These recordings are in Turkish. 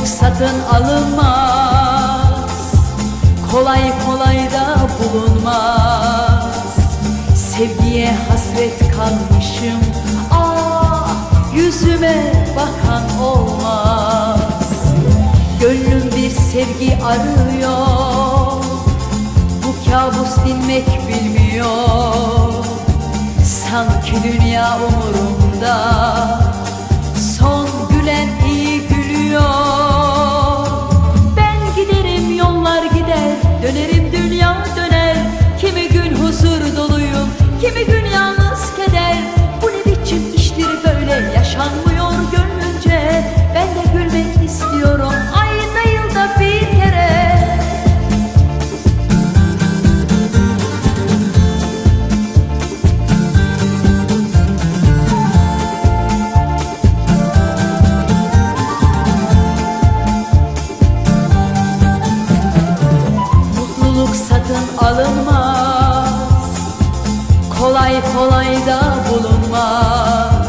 Mutluluk satın alınmaz. Kolay kolay da bulunmaz. Sevgiye hasret kalmışım. Ah yüzüme bakan olmaz. Gönlüm bir sevgi arıyor. Bu kabus dinmek bilmiyor. Sanki dünya umurumda dünya döner Kimi gün huzur doluyum Kimi gün Satın alınmaz. Kolay kolay da bulunmaz.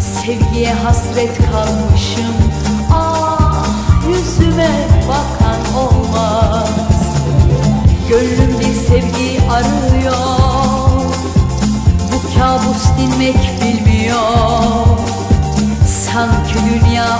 Sevgiye hasret kalmışım. Ah yüzüme bakan olmaz. Gönlüm bir sevgi arıyor. Bu kabus dinmek bilmiyor. Sanki dünya